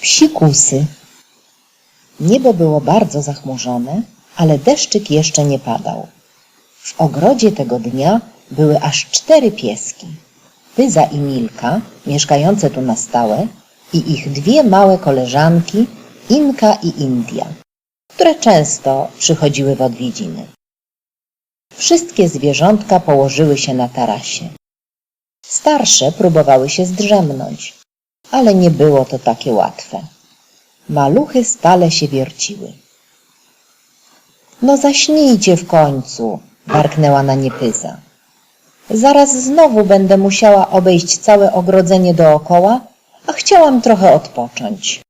Psikusy. Niebo było bardzo zachmurzone, ale deszczyk jeszcze nie padał. W ogrodzie tego dnia były aż cztery pieski. Pyza i Milka, mieszkające tu na stałe, i ich dwie małe koleżanki, Inka i India, które często przychodziły w odwiedziny. Wszystkie zwierzątka położyły się na tarasie. Starsze próbowały się zdrzemnąć, ale nie było to takie łatwe. Maluchy stale się wierciły. No zaśnijcie w końcu, warknęła na nie Pyza. Zaraz znowu będę musiała obejść całe ogrodzenie dookoła, a chciałam trochę odpocząć.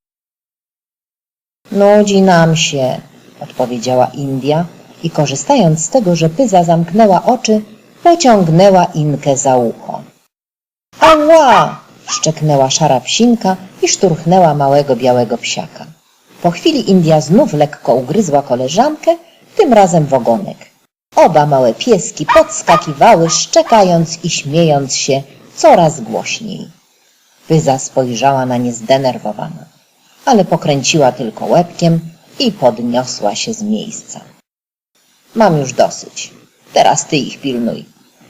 Nudzi nam się, odpowiedziała India i korzystając z tego, że Pyza zamknęła oczy, pociągnęła Inkę za ucho. Ała! Szczeknęła szara psinka i szturchnęła małego białego psiaka. Po chwili India znów lekko ugryzła koleżankę, tym razem w ogonek. Oba małe pieski podskakiwały, szczekając i śmiejąc się coraz głośniej. Pyza spojrzała na nie zdenerwowana, ale pokręciła tylko łebkiem i podniosła się z miejsca. Mam już dosyć. Teraz ty ich pilnuj.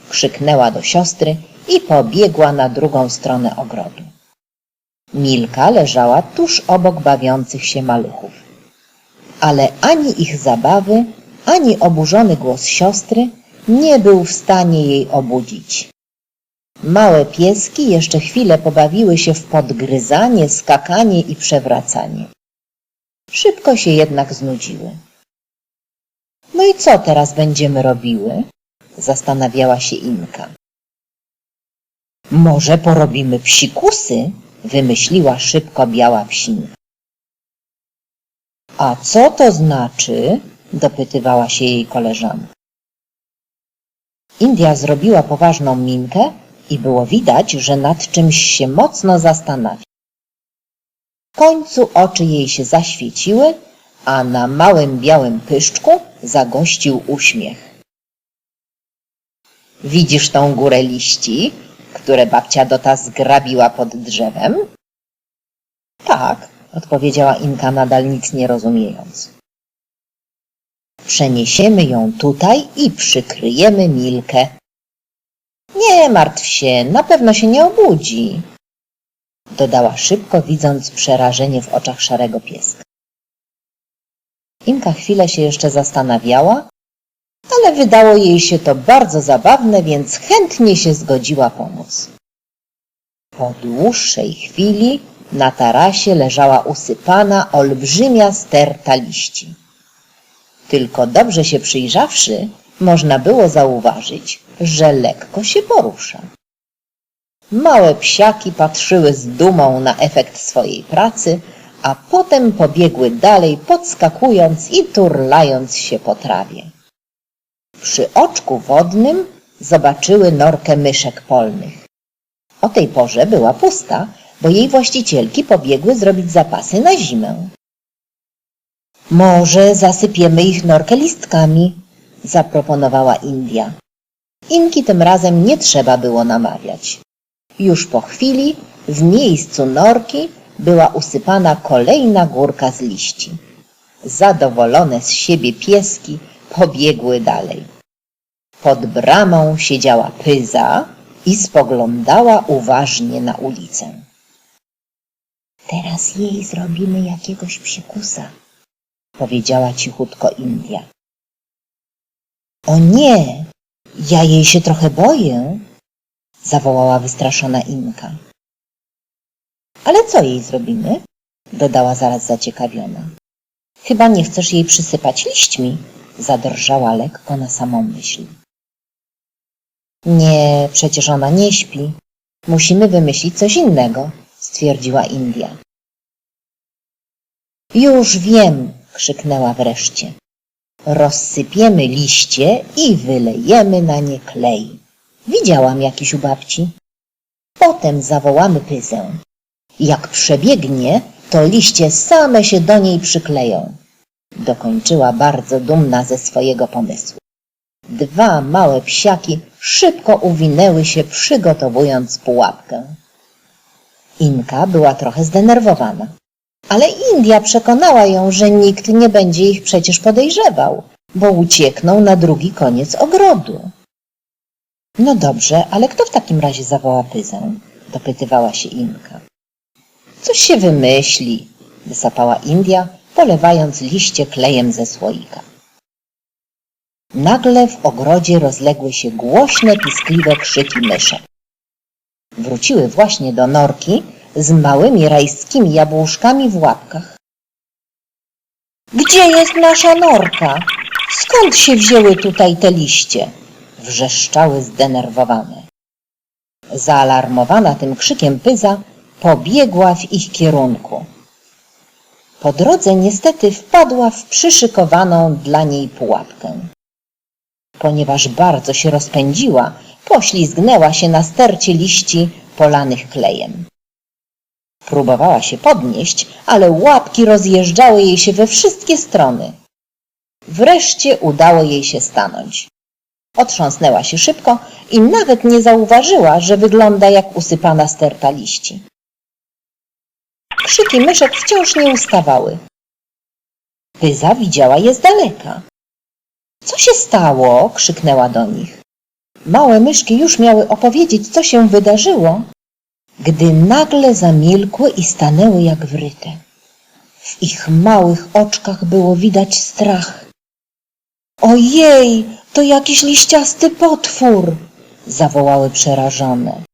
Krzyknęła do siostry i pobiegła na drugą stronę ogrodu. Milka leżała tuż obok bawiących się maluchów. Ale ani ich zabawy, ani oburzony głos siostry nie był w stanie jej obudzić. Małe pieski jeszcze chwilę pobawiły się w podgryzanie, skakanie i przewracanie. Szybko się jednak znudziły. No i co teraz będziemy robiły? Zastanawiała się Inka. Może porobimy psikusy? Wymyśliła szybko biała psinka. A co to znaczy? Dopytywała się jej koleżanka. India zrobiła poważną minkę i było widać, że nad czymś się mocno zastanawia. W końcu oczy jej się zaświeciły, a na małym białym pyszczku zagościł uśmiech. Widzisz tą górę liści, które babcia Dota zgrabiła pod drzewem? Tak, odpowiedziała Inka nadal nic nie rozumiejąc. Przeniesiemy ją tutaj i przykryjemy Milkę. Nie martw się, na pewno się nie obudzi, dodała szybko, widząc przerażenie w oczach szarego pieska. Inka chwilę się jeszcze zastanawiała, ale wydało jej się to bardzo zabawne, więc chętnie się zgodziła pomóc. Po dłuższej chwili na tarasie leżała usypana olbrzymia sterta liści. Tylko dobrze się przyjrzawszy, można było zauważyć, że lekko się porusza. Małe psiaki patrzyły z dumą na efekt swojej pracy, a potem pobiegły dalej, podskakując i turlając się po trawie. Przy oczku wodnym zobaczyły norkę myszek polnych. O tej porze była pusta, bo jej właścicielki pobiegły zrobić zapasy na zimę. Może zasypiemy ich norkę listkami, zaproponowała India. Inki tym razem nie trzeba było namawiać. Już po chwili w miejscu norki była usypana kolejna górka z liści. Zadowolone z siebie pieski pobiegły dalej. Pod bramą siedziała Pyza i spoglądała uważnie na ulicę. Teraz jej zrobimy jakiegoś psikusa, powiedziała cichutko India. O nie, ja jej się trochę boję, zawołała wystraszona Inka. Ale co jej zrobimy? dodała zaraz zaciekawiona. Chyba nie chcesz jej przysypać liśćmi, zadrżała lekko na samą myśl. Nie, przecież ona nie śpi. Musimy wymyślić coś innego, stwierdziła India. Już wiem, krzyknęła wreszcie. Rozsypiemy liście i wylejemy na nie klej. Widziałam jakiś u babci. Potem zawołamy pyzę. Jak przebiegnie, to liście same się do niej przykleją. Dokończyła bardzo dumna ze swojego pomysłu. Dwa małe psiaki szybko uwinęły się, przygotowując pułapkę. Inka była trochę zdenerwowana. Ale India przekonała ją, że nikt nie będzie ich przecież podejrzewał, bo uciekną na drugi koniec ogrodu. No dobrze, ale kto w takim razie zawoła Pyzę? dopytywała się Inka. Coś się wymyśli, wysapała India, polewając liście klejem ze słoika. Nagle w ogrodzie rozległy się głośne, piskliwe krzyki myszek. Wróciły właśnie do norki z małymi rajskimi jabłuszkami w łapkach. Gdzie jest nasza norka? Skąd się wzięły tutaj te liście? Wrzeszczały zdenerwowane. Zaalarmowana tym krzykiem Pyza pobiegła w ich kierunku. Po drodze niestety wpadła w przyszykowaną dla niej pułapkę. Ponieważ bardzo się rozpędziła, poślizgnęła się na stercie liści polanych klejem. Próbowała się podnieść, ale łapki rozjeżdżały jej się we wszystkie strony. Wreszcie udało jej się stanąć. Otrząsnęła się szybko i nawet nie zauważyła, że wygląda jak usypana sterta liści. Krzyki myszek wciąż nie ustawały. Pyza widziała je z daleka. Co się stało? krzyknęła do nich. Małe myszki już miały opowiedzieć, co się wydarzyło, gdy nagle zamilkły i stanęły jak wryte. W ich małych oczkach było widać strach. Ojej, to jakiś liściasty potwór! zawołały przerażone.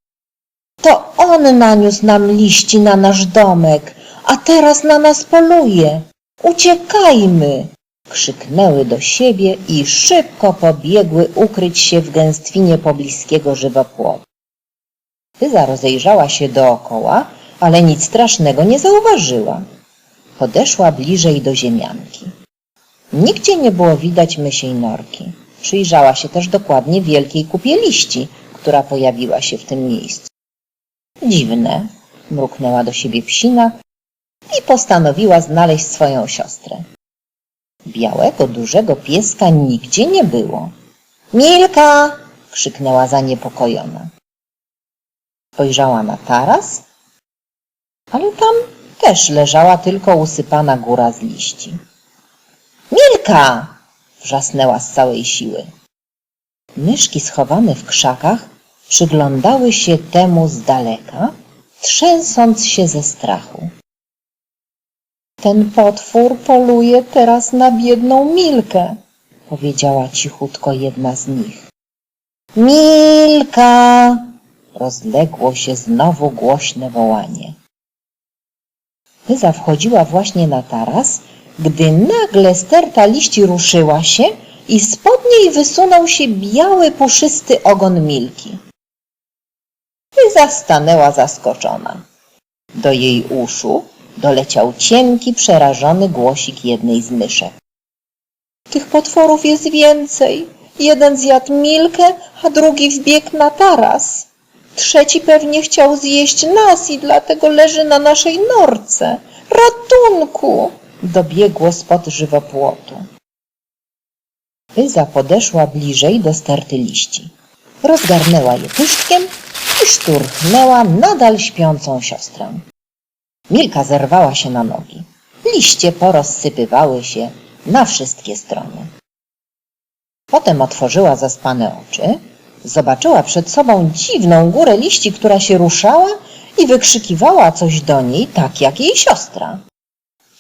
To on naniósł nam liści na nasz domek, a teraz na nas poluje. Uciekajmy! Krzyknęły do siebie i szybko pobiegły ukryć się w gęstwinie pobliskiego żywopłotu. Pyza rozejrzała się dookoła, ale nic strasznego nie zauważyła. Podeszła bliżej do ziemianki. Nigdzie nie było widać mysiej norki. Przyjrzała się też dokładnie wielkiej kupie liści, która pojawiła się w tym miejscu. Dziwne, mruknęła do siebie psina i postanowiła znaleźć swoją siostrę. Białego, dużego pieska nigdzie nie było. Milka! krzyknęła zaniepokojona. Spojrzała na taras, ale tam też leżała tylko usypana góra z liści. Milka! wrzasnęła z całej siły. Myszki schowane w krzakach przyglądały się temu z daleka, trzęsąc się ze strachu. Ten potwór poluje teraz na biedną Milkę, powiedziała cichutko jedna z nich. Milka! Rozległo się znowu głośne wołanie. Pyza wchodziła właśnie na taras, gdy nagle sterta liści ruszyła się i spod niej wysunął się biały, puszysty ogon Milki. Pyza stanęła zaskoczona. Do jej uszu doleciał cienki, przerażony głosik jednej z myszek. Tych potworów jest więcej. Jeden zjadł Milkę, a drugi wbiegł na taras. Trzeci pewnie chciał zjeść nas i dlatego leży na naszej norce. Ratunku! Dobiegło spod żywopłotu. Pyza podeszła bliżej do sterty liści. Rozgarnęła je pyszczkiem i szturchnęła nadal śpiącą siostrę. Milka zerwała się na nogi. Liście porozsypywały się na wszystkie strony. Potem otworzyła zaspane oczy, zobaczyła przed sobą dziwną górę liści, która się ruszała i wykrzykiwała coś do niej, tak jak jej siostra.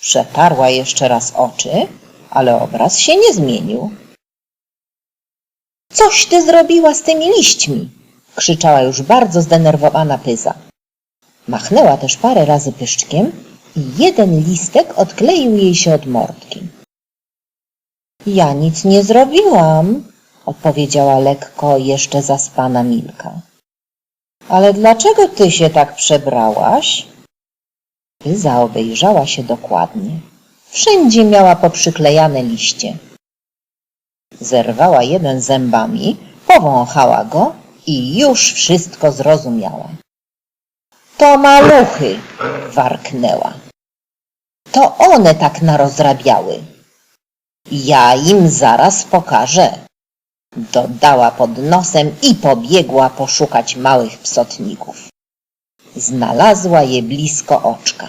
Przetarła jeszcze raz oczy, ale obraz się nie zmienił. Coś ty zrobiła z tymi liśćmi! Krzyczała już bardzo zdenerwowana Pyza. Machnęła też parę razy pyszczkiem i jeden listek odkleił jej się od mordki. Ja nic nie zrobiłam, odpowiedziała lekko jeszcze zaspana Milka. Ale dlaczego ty się tak przebrałaś? Pyza obejrzała się dokładnie. Wszędzie miała poprzyklejane liście. Zerwała jeden zębami, powąchała go i już wszystko zrozumiała. To maluchy, warknęła. To one tak narozrabiały. Ja im zaraz pokażę. Dodała pod nosem i pobiegła poszukać małych psotników. Znalazła je blisko oczka.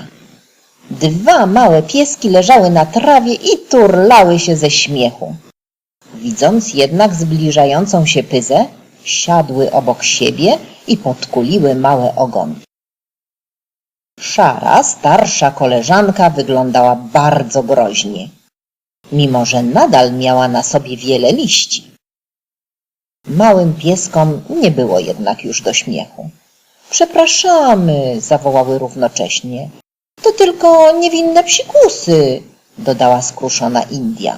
Dwa małe pieski leżały na trawie i turlały się ze śmiechu. Widząc jednak zbliżającą się pyzę, siadły obok siebie i podkuliły małe ogonki. Szara, starsza koleżanka wyglądała bardzo groźnie, mimo że nadal miała na sobie wiele liści. Małym pieskom nie było jednak już do śmiechu. Przepraszamy, zawołały równocześnie. To tylko niewinne psikusy, dodała skruszona India.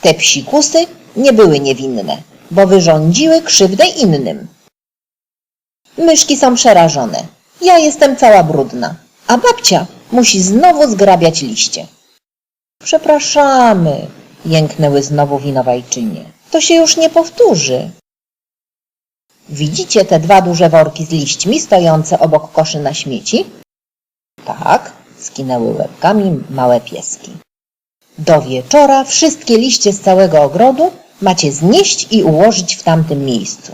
Te psikusy nie były niewinne, bo wyrządziły krzywdę innym. Myszki są przerażone. Ja jestem cała brudna, a babcia musi znowu zgrabiać liście. Przepraszamy, jęknęły znowu winowajczynie. To się już nie powtórzy. Widzicie te dwa duże worki z liśćmi stojące obok koszy na śmieci? Tak, skinęły łebkami małe pieski. Do wieczora wszystkie liście z całego ogrodu macie znieść i ułożyć w tamtym miejscu.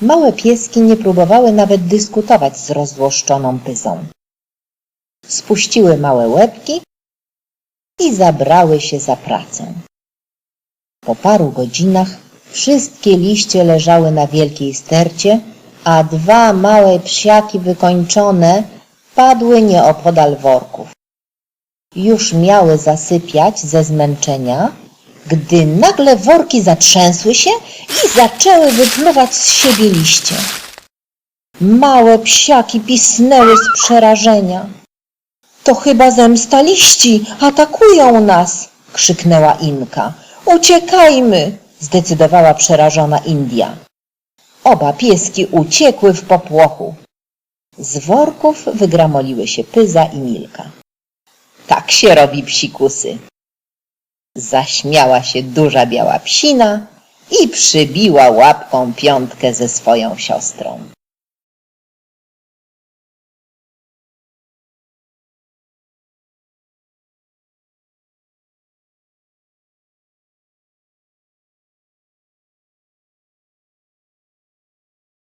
Małe pieski nie próbowały nawet dyskutować z rozzłoszczoną pyzą. Spuściły małe łebki i zabrały się za pracę. Po paru godzinach wszystkie liście leżały na wielkiej stercie, a dwa małe psiaki wykończone padły nieopodal worków. Już miały zasypiać ze zmęczenia, gdy nagle worki zatrzęsły się i zaczęły wypluwać z siebie liście. Małe psiaki pisnęły z przerażenia. To chyba zemsta liści, atakują nas! krzyknęła Inka. Uciekajmy! zdecydowała przerażona India. Oba pieski uciekły w popłochu. Z worków wygramoliły się Pyza i Milka. Tak się robi psikusy. Zaśmiała się duża biała psina i przybiła łapką piątkę ze swoją siostrą.